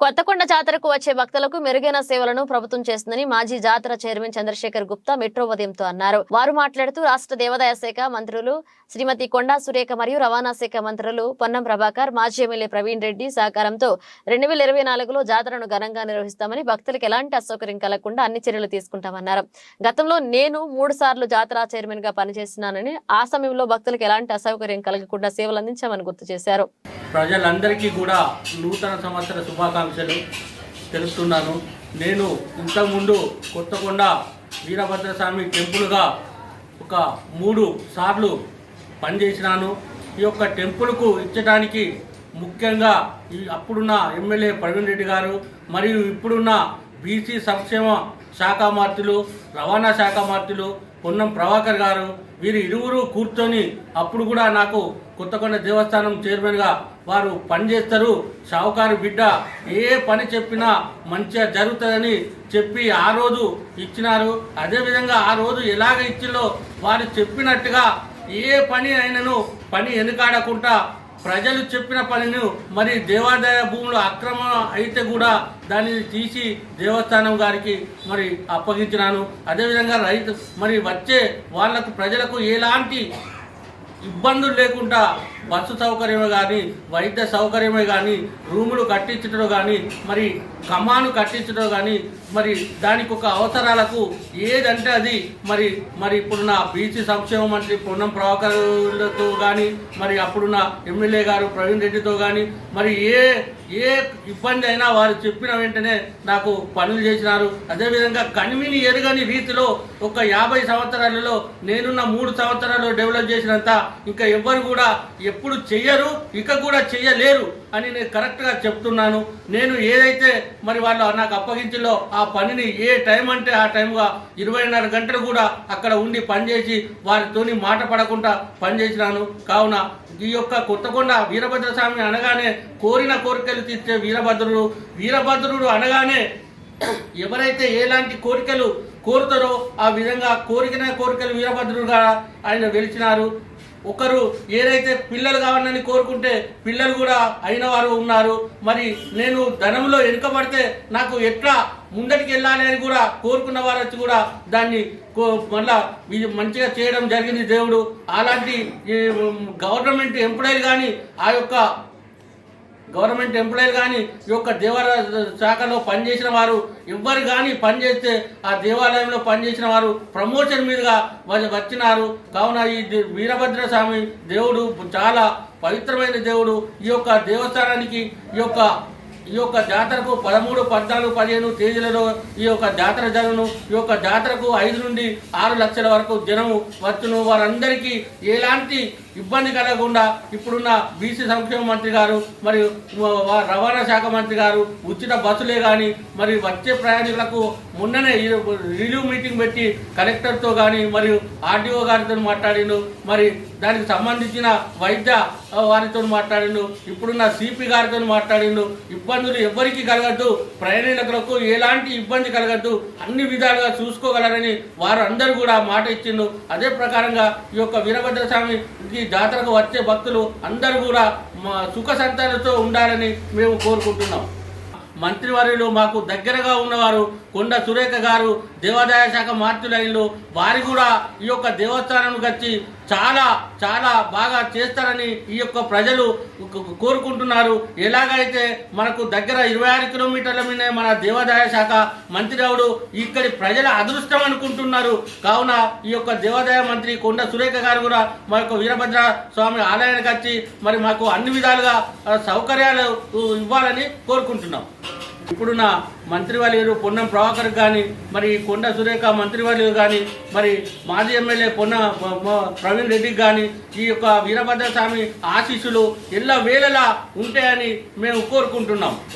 కొత్తకొండ జాతరకు వచ్చే భక్తులకు మెరుగైన సేవలను ప్రభుత్వం చేస్తుందని మాజీ జాతర చైర్మన్ చంద్రశేఖర్ గుప్తా మెట్రో ఉదయంతో అన్నారు. వారు మాట్లాడుతూ రాష్ట్ర దేవాదాయ శాఖ మంత్రులు శ్రీమతి కొండా సురేఖ మరియు రవాణా శాఖ మంత్రులు పొన్నం ప్రభాకర్ మాజీ ఎమ్మెల్యే ప్రవీణ్ రెడ్డి సహకారంతో రెండు వేల ఇరవై నాలుగులో జాతరను ఘనంగా నిర్వహిస్తామని భక్తులకు ఎలాంటి అసౌకర్యం కలగకుండా అన్ని చర్యలు తీసుకుంటామన్నారు. గతంలో నేను మూడు సార్లు జాతర చైర్మన్గా పనిచేస్తున్నానని ఆ సమయంలో భక్తులకు ఎలాంటి అసౌకర్యం కలగకుండా సేవలు అందించామని గుర్తు చేశారు. ప్రజలందరికీ కూడా నూతన సంవత్సర శుభాకాంక్షలు తెలుపుతున్నాను. నేను ఇంతకుముందు కొత్తకొండ వీరభద్రస్వామి టెంపుల్గా ఒక మూడు సార్లు పనిచేసినాను. ఈ యొక్క టెంపుల్కు ఇచ్చడానికి ముఖ్యంగా ఈ అప్పుడున్న ఎమ్మెల్యే ప్రవీణ్ రెడ్డి గారు మరియు ఇప్పుడున్న బీసీ సంక్షేమ శాఖ మంత్రులు రవాణా శాఖ మంత్రులు పొన్నం ప్రభాకర్ గారు వీరు ఇరువురు కూర్చొని అప్పుడు కూడా నాకు కొత్తకొండ దేవస్థానం చైర్మన్గా వారు పనిచేస్తారు షావుకారు బిడ్డ ఏ పని చెప్పినా మంచిగా జరుగుతుందని చెప్పి ఆ రోజు ఇచ్చినారు. అదేవిధంగా ఆ రోజు ఎలాగ ఇచ్చిందో వారు చెప్పినట్టుగా ఏ పని అయినను పని వెనుకాడకుండా ప్రజలు చెప్పిన పనిని మరి దేవాదాయ భూములు అక్రమం అయితే కూడా దానిని తీసి దేవస్థానం గారికి మరి అప్పగించినాను. అదేవిధంగా రైతు మరి వచ్చే వాళ్ళకు ప్రజలకు ఎలాంటి ఇబ్బందులు లేకుండా బస్సు సౌకర్యమే కానీ వైద్య సౌకర్యమే కానీ రూములు కట్టించడం కానీ మరి కమాను కట్టించడం కానీ మరి దానికి ఒక అవసరాలకు ఏదంటే అది మరి మరి ఇప్పుడున్న బీసీ సంక్షేమ మంత్రి పొన్నం ప్రభాకర్లతో కానీ మరి అప్పుడున్న ఎమ్మెల్యే గారు ప్రవీణ్ రెడ్డితో కానీ మరి ఏ ఏ ఇబ్బంది అయినా వారు చెప్పిన వెంటనే నాకు పనులు చేసినారు. అదేవిధంగా కనివిని ఎరుగని రీతిలో ఒక యాభై సంవత్సరాలలో నేనున్న మూడు సంవత్సరాలు డెవలప్ చేసినంత ఇంకా ఎవ్వరు కూడా ఎప్పుడు చెయ్యరు ఇక కూడా చెయ్యలేరు అని నేను కరెక్ట్గా చెప్తున్నాను. నేను ఏదైతే మరి వాళ్ళు నాకు అప్పగించిందో ఆ పనిని ఏ టైం అంటే ఆ టైంగా ఇరవైన్నర గంటలు కూడా అక్కడ ఉండి పనిచేసి వారితోని మాట పడకుండా పనిచేసినాను. కావున ఈ యొక్క కొత్తకొండ వీరభద్రస్వామి అనగానే కోరిన కోరికలు తీర్చే వీరభద్రుడు వీరభద్రుడు అనగానే ఎవరైతే ఎలాంటి కోరికలు కోరుతారో ఆ విధంగా కోరికన కోరికలు వీరభద్రుడుగా ఆయన వెలిచినారు. ఒకరు ఏదైతే పిల్లలు కావాలని కోరుకుంటే పిల్లలు కూడా అయిన వారు ఉన్నారు. మరి నేను ధనంలో వెనుకబడితే నాకు ఎట్లా ముందటికి వెళ్ళాలి అని కూడా కోరుకున్న వారు వచ్చి కూడా దాన్ని కో- మళ్ళా ఇది మంచిగా చేయడం జరిగింది దేవుడు. అలాంటి ఈ గవర్నమెంట్ ఎంప్లాయీలు కానీ ఆ యొక్క గవర్నమెంట్ ఎంప్లాయీలు కానీ ఈ యొక్క దేవాలయ శాఖలో పనిచేసిన వారు ఎవ్వరు కానీ పనిచేస్తే ఆ దేవాలయంలో పనిచేసిన వారు ప్రమోషన్ మీదుగా వాళ్ళు వచ్చినారు. కావున ఈ వీరభద్ర స్వామి దేవుడు చాలా పవిత్రమైన దేవుడు. ఈ యొక్క దేవస్థానానికి ఈ యొక్క ఈ యొక్క జాతరకు పదమూడు పద్నాలుగు పదిహేను తేదీలలో ఈ యొక్క జాతర జరుగును. ఈ యొక్క జాతరకు ఐదు నుండి ఆరు లక్షల వరకు జనము వచ్చును. వారందరికీ ఎలాంటి ఇబ్బంది కలగకుండా ఇప్పుడున్న బీసీ సంక్షేమ మంత్రి గారు మరియు రవాణా శాఖ మంత్రి గారు ఉచిత బస్సులే కానీ మరి వచ్చే ప్రయాణికులకు మొన్ననే ఈ రివ్యూ మీటింగ్ పెట్టి కలెక్టర్తో కానీ మరియు ఆర్డీఓ గారితో మాట్లాడిండు. మరి దానికి సంబంధించిన వైద్య వారితో మాట్లాడిండు. ఇప్పుడున్న సిపి గారితో మాట్లాడిండు. ఇబ్బందులు ఎవరికి కలగద్దు. ప్రయాణికులకు ఎలాంటి ఇబ్బంది కలగద్దు. అన్ని విధాలుగా చూసుకోగలరని వారు అందరూ కూడా మాట ఇచ్చిండు. అదే ప్రకారంగా ఈ యొక్క వీరభద్ర స్వామి జాతరకు వచ్చే భక్తులు అందరూ కూడా మా సుఖ సంతానంతో ఉండాలని మేము కోరుకుంటున్నాం. మంత్రివర్యులు మాకు దగ్గరగా ఉన్నవారు కొండ సురేఖ గారు దేవాదాయ శాఖ మార్చులైన్లు వారి కూడా ఈ యొక్క దేవస్థానం వచ్చి చాలా చాలా బాగా చేస్తారని ఈ యొక్క ప్రజలు కోరుకుంటున్నారు. ఎలాగైతే మనకు దగ్గర ఇరవై ఆరు కిలోమీటర్ల మీద మన దేవాదాయ శాఖ మంత్రిరావుడు ఇక్కడి ప్రజల అదృష్టం అనుకుంటున్నారు. కావున ఈ యొక్క దేవాదాయ మంత్రి కొండ సురేఖ గారు కూడా మా యొక్క వీరభద్ర స్వామి ఆలయానికి వచ్చి మరి మాకు అన్ని విధాలుగా సౌకర్యాలు ఇవ్వాలని కోరుకుంటున్నాం. ఇప్పుడున్న మంత్రివర్యులు పొన్నం ప్రభాకర్ కానీ మరి కొండ సురేఖ మంత్రివర్యులు కానీ మరి మాజీ ఎమ్మెల్యే పొన్న ప్రవీణ్ రెడ్డికి కానీ ఈ యొక్క వీరభద్ర స్వామి ఆశీస్సులు ఎల్ల వేళలా ఉంటాయని మేము కోరుకుంటున్నాం.